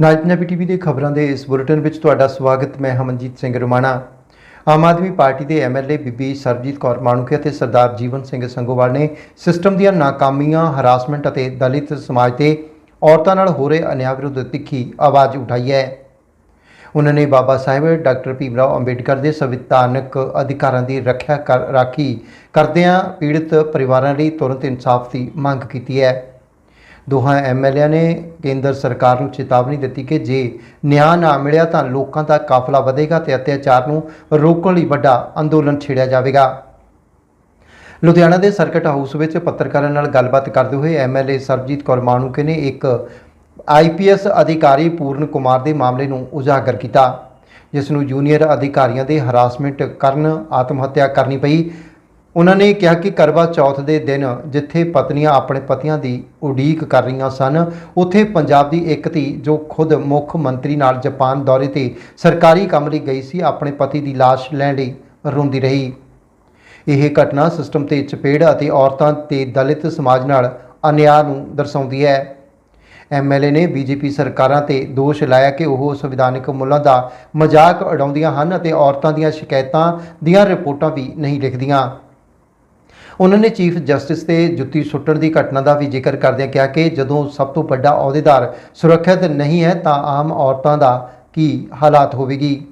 ਨਾਜ Punjabi TV ਦੇ ਖਬਰਾਂ ਦੇ ਇਸ ਬੁਲੇਟਿਨ ਵਿੱਚ ਤੁਹਾਡਾ ਸਵਾਗਤ, ਮੈਂ ਹਮਨਜੀਤ ਸਿੰਘ ਰੁਮਾਣਾ। ਆਮ ਆਦਮੀ ਪਾਰਟੀ ਦੇ ਐਮਐਲਏ ਬੀਬੀ ਸਰਜੀਤ ਕੌਰ ਮਾਣੂਕੇ ਅਤੇ ਸਰਦਾਰ ਜੀਵਨ ਸਿੰਘ ਸੰਗੋਵਾਲ ਨੇ ਸਿਸਟਮ ਦੀਆਂ ਨਾਕਾਮੀਆਂ, ਹਰਾਸਮੈਂਟ ਅਤੇ ਦਲਿਤ ਸਮਾਜ ਤੇ ਔਰਤਾਂ ਨਾਲ ਹੋ ਰਹੇ ਅਨਿਆਂ ਵਿਰੁੱਧ ਤਿੱਖੀ ਆਵਾਜ਼ ਉਠਾਈ ਹੈ। ਉਹਨਾਂ ਨੇ ਬਾਬਾ ਸਾਹਿਬ, ਡਾਕਟਰ ਭੀਮ ਰਾਓ ਅੰਬੇਡਕਰ ਦੇ ਸੰਵਿਧਾਨਕ ਅਧਿਕਾਰਾਂ ਦੀ ਰੱਖਿਆ ਕਰ, ਰਾਖੀ ਕਰਦਿਆਂ ਪੀੜਤ ਪਰਿਵਾਰਾਂ ਲਈ ਤੁਰੰਤ ਇਨਸਾਫ ਦੀ ਮੰਗ ਕੀਤੀ ਹੈ। ਦੋਹਾਂ ਐਮਐਲਏ ਨੇ ਕੇਂਦਰ ਸਰਕਾਰ ਨੂੰ ਚੇਤਾਵਨੀ ਦਿੱਤੀ ਕਿ ਜੇ ਨਿਆਂ ਨਾ ਮਿਲਿਆ ਤਾਂ ਲੋਕਾਂ ਦਾ ਕਾਫਲਾ ਵਧੇਗਾ ਤੇ ਅਤਿਆਚਾਰ ਨੂੰ ਰੋਕਣ ਲਈ ਵੱਡਾ ਅੰਦੋਲਨ ਛੇੜਿਆ ਜਾਵੇਗਾ। ਲੁਧਿਆਣਾ ਦੇ ਸਰਕਟ ਹਾਊਸ ਵਿੱਚ ਪੱਤਰਕਾਰਾਂ ਨਾਲ ਗੱਲਬਾਤ ਕਰਦੇ ਹੋਏ ਐਮਐਲਏ ਸਰਬਜੀਤ ਕੌਰ ਮਾਣੂਕੇ ਨੇ ਇੱਕ ਆਈਪੀਐਸ ਅਧਿਕਾਰੀ ਪੂਰਨ ਕੁਮਾਰ ਦੇ ਮਾਮਲੇ ਨੂੰ ਉਜਾਗਰ ਕੀਤਾ, ਜਿਸ ਨੂੰ ਜੂਨੀਅਰ ਅਧਿਕਾਰੀਆਂ ਦੇ ਹਰਾਸਮੈਂਟ ਕਰਨ ਆਤਮ ਹੱਤਿਆ ਕਰਨੀ ਪਈ ਉਹਨਾਂ ਨੇ ਕਿਹਾ ਕਿ ਕਰਵਾ ਚੌਥ ਦੇ ਦਿਨ ਜਿੱਥੇ ਪਤਨੀਆਂ ਆਪਣੇ ਪਤੀਆਂ ਦੀ ਉਡੀਕ ਕਰ ਰਹੀਆਂ ਸਨ, ਉੱਥੇ ਪੰਜਾਬ ਦੀ ਇੱਕ ਧੀ ਜੋ ਖੁਦ ਮੁੱਖ ਮੰਤਰੀ ਨਾਲ ਜਾਪਾਨ ਦੌਰੇ ਤੇ ਸਰਕਾਰੀ ਕੰਮ ਲਈ ਗਈ ਸੀ, ਆਪਣੇ ਪਤੀ ਦੀ ਲਾਸ਼ ਲੈਣ ਲਈ ਰੋਂਦੀ ਰਹੀ। ਇਹ ਘਟਨਾ ਸਿਸਟਮ ਤੇ ਚਪੇੜ ਅਤੇ ਔਰਤਾਂ ਤੇ ਦਲਿਤ ਸਮਾਜ ਨਾਲ ਅਨਿਆਂ ਨੂੰ ਦਰਸਾਉਂਦੀ ਹੈ। ਐਮਐਲਏ ਨੇ ਬੀਜੇਪੀ ਸਰਕਾਰਾਂ ਤੇ ਦੋਸ਼ ਲਾਇਆ ਕਿ ਉਹ ਸੰਵਿਧਾਨਕ ਮੁੱਲਾਂ ਦਾ ਮਜ਼ਾਕ ਉਡਾਉਂਦੀਆਂ ਹਨ ਅਤੇ ਔਰਤਾਂ ਦੀਆਂ ਸ਼ਿਕਾਇਤਾਂ ਦੀਆਂ ਰਿਪੋਰਟਾਂ ਵੀ ਨਹੀਂ ਲਿਖਦੀਆਂ। ਉਹਨਾਂ ਨੇ ਚੀਫ ਜਸਟਿਸ ਤੇ ਜੁੱਤੀ ਸੁੱਟਣ ਦੀ ਘਟਨਾ ਦਾ ਵੀ ਜ਼ਿਕਰ ਕਰਦਿਆਂ ਕਿਹਾ ਕਿ ਜਦੋਂ ਸਭ ਤੋਂ ਵੱਡਾ ਅਹੁਦੇਦਾਰ ਸੁਰੱਖਿਅਤ ਨਹੀਂ ਹੈ, ਤਾਂ ਆਮ ਔਰਤਾਂ ਦਾ ਕੀ ਹਾਲਾਤ ਹੋਵੇਗੀ?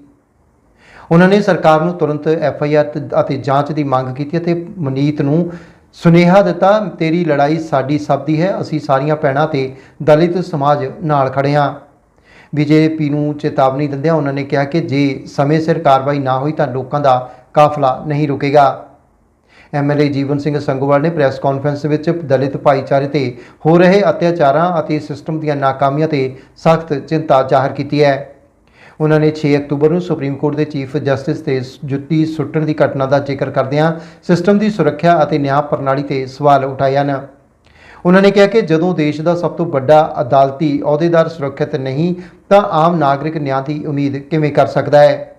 ਉਹਨਾਂ ਨੇ ਸਰਕਾਰ ਨੂੰ ਤੁਰੰਤ ਐਫ ਆਈ ਆਰ ਅਤੇ ਜਾਂਚ ਦੀ ਮੰਗ ਕੀਤੀ ਅਤੇ ਮਨੀਤ ਨੂੰ ਸੁਨੇਹਾ ਦਿੱਤਾ, ਤੇਰੀ ਲੜਾਈ ਸਾਡੀ ਸਭ ਦੀ ਹੈ, ਅਸੀਂ ਸਾਰੀਆਂ ਭੈਣਾਂ ਤੇ ਦਲਿਤ ਸਮਾਜ ਨਾਲ ਖੜੇ ਹਾਂ। ਬੀਜੇਪੀ ਨੂੰ ਚੇਤਾਵਨੀ ਦਿੰਦਿਆਂ ਉਹਨਾਂ ਨੇ ਕਿਹਾ ਕਿ ਜੇ ਸਮੇਂ ਸਿਰ ਕਾਰਵਾਈ ਨਾ ਹੋਈ, ਤਾਂ ਲੋਕਾਂ ਦਾ ਕਾਫਲਾ ਨਹੀਂ ਰੁਕੇਗਾ। ਐਮਐਲਏ ਜੀਵਨ ਸਿੰਘ ਸੰਗੋਵਾਲ ਨੇ ਪ੍ਰੈਸ ਕਾਨਫਰੰਸ ਵਿੱਚ ਦਲਿਤ ਭਾਈਚਾਰੇ ਤੇ ਹੋ ਰਹੇ ਅਤਿਆਚਾਰਾਂ ਅਤੇ ਸਿਸਟਮ ਦੀਆਂ ਨਾਕਾਮੀਆਂ ਤੇ ਸਖਤ ਚਿੰਤਾ ਜ਼ਾਹਰ ਕੀਤੀ ਹੈ। ਉਹਨਾਂ ਨੇ 6 ਅਕਤੂਬਰ ਨੂੰ ਸੁਪਰੀਮ ਕੋਰਟ ਦੇ ਚੀਫ ਜਸਟਿਸ ਤੇ ਜੁੱਤੀ ਸੁੱਟਣ ਦੀ ਘਟਨਾ ਦਾ ਜ਼ਿਕਰ ਕਰਦਿਆਂ ਸਿਸਟਮ ਦੀ ਸੁਰੱਖਿਆ ਅਤੇ ਨਿਆਂ ਪ੍ਰਣਾਲੀ ਤੇ ਸਵਾਲ ਉਠਾਏ ਹਨ। ਉਹਨਾਂ ਨੇ ਕਿਹਾ ਕਿ ਜਦੋਂ ਦੇਸ਼ ਦਾ ਸਭ ਤੋਂ ਵੱਡਾ ਅਦਾਲਤੀ ਅਹੁਦੇਦਾਰ ਸੁਰੱਖਿਅਤ ਨਹੀਂ, ਤਾਂ ਆਮ ਨਾਗਰਿਕ ਨਿਆਂ ਦੀ ਉਮੀਦ ਕਿਵੇਂ ਕਰ ਸਕਦਾ ਹੈ?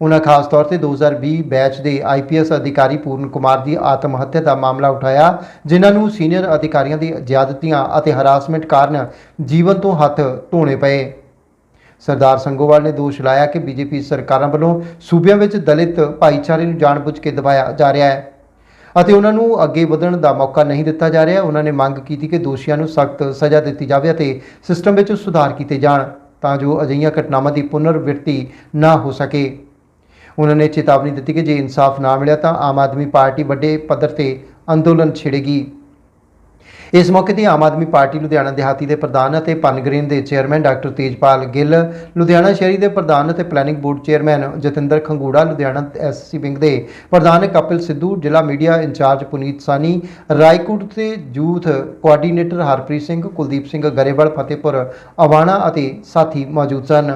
ਉਹਨਾਂ ਖਾਸ ਤੌਰ ਤੇ 2020 ਬੈਚ ਦੇ ਆਈਪੀਐਸ ਅਧਿਕਾਰੀ ਪੂਰਨ ਕੁਮਾਰ ਦੀ ਆਤਮ ਹੱਤਿਆ ਦਾ ਮਾਮਲਾ ਉਠਾਇਆ, ਜਿਨ੍ਹਾਂ ਨੂੰ ਸੀਨੀਅਰ ਅਧਿਕਾਰੀਆਂ ਦੀ ਜ਼ਿਆਦਤੀਆਂ ਅਤੇ ਹਰਾਸਮੈਂਟ ਕਾਰਨ ਜੀਵਨ ਤੋਂ ਹੱਥ ਧੋਣੇ ਪਏ। ਸਰਦਾਰ ਸੰਗੋਵਾਲ ਨੇ ਦੋਸ਼ ਲਾਇਆ ਕਿ ਬੀਜੇਪੀ ਸਰਕਾਰਾਂ ਵੱਲੋਂ ਸੂਬਿਆਂ ਵਿੱਚ ਦਲਿਤ ਭਾਈਚਾਰੇ ਨੂੰ ਜਾਣਬੁੱਝ ਕੇ ਦਬਾਇਆ ਜਾ ਰਿਹਾ ਹੈ ਅਤੇ ਉਹਨਾਂ ਨੂੰ ਅੱਗੇ ਵਧਣ ਦਾ ਮੌਕਾ ਨਹੀਂ ਦਿੱਤਾ ਜਾ ਰਿਹਾ। ਉਹਨਾਂ ਨੇ ਮੰਗ ਕੀਤੀ ਕਿ ਦੋਸ਼ੀਆਂ ਨੂੰ ਸਖਤ ਸਜ਼ਾ ਦਿੱਤੀ ਜਾਵੇ ਅਤੇ ਸਿਸਟਮ ਵਿੱਚ ਸੁਧਾਰ ਕੀਤੇ ਜਾਣ ਤਾਂ ਜੋ ਅਜਿਹੀਆਂ ਘਟਨਾਵਾਂ ਦੀ ਪੁਨਰਵਿਰਤੀ ਨਾ ਹੋ ਸਕੇ। ਉਹਨਾਂ ਨੇ ਚੇਤਾਵਨੀ ਦਿੱਤੀ ਕਿ ਜੇ ਇਨਸਾਫ ਨਾ ਮਿਲਿਆ ਤਾਂ ਆਮ ਆਦਮੀ ਪਾਰਟੀ ਵੱਡੇ ਪੱਧਰ ਤੇ ਅੰਦੋਲਨ ਛੇੜੇਗੀ। ਇਸ ਮੌਕੇ ਤੇ ਆਮ ਆਦਮੀ ਪਾਰਟੀ ਲੁਧਿਆਣਾ ਦਿਹਾਤੀ ਦੇ ਪ੍ਰਧਾਨ ਅਤੇ ਪਨਗ੍ਰੀਨ ਦੇ ਚੇਅਰਮੈਨ ਡਾਕਟਰ ਤੇਜਪਾਲ ਗਿੱਲ, ਲੁਧਿਆਣਾ ਸ਼ਹਿਰੀ ਦੇ ਪ੍ਰਧਾਨ ਅਤੇ planning board chairman Jatinder Khangura, Ludhiana SC wing ਦੇ ਪ੍ਰਧਾਨ ਕਪਿਲ ਸਿੱਧੂ, ਜ਼ਿਲ੍ਹਾ media in charge Puneet Sani Raikot ਤੇ ਯੂਥ ਕੋਆਰਡੀਨੇਟਰ ਹਰਪ੍ਰੀਤ ਸਿੰਘ, ਕੁਲਦੀਪ ਸਿੰਘ ਗਰੇਵਾਲ, ਫਤਿਹਪੁਰ ਅਵਾਣਾ ਅਤੇ ਸਾਥੀ ਮੌਜੂਦ ਸਨ।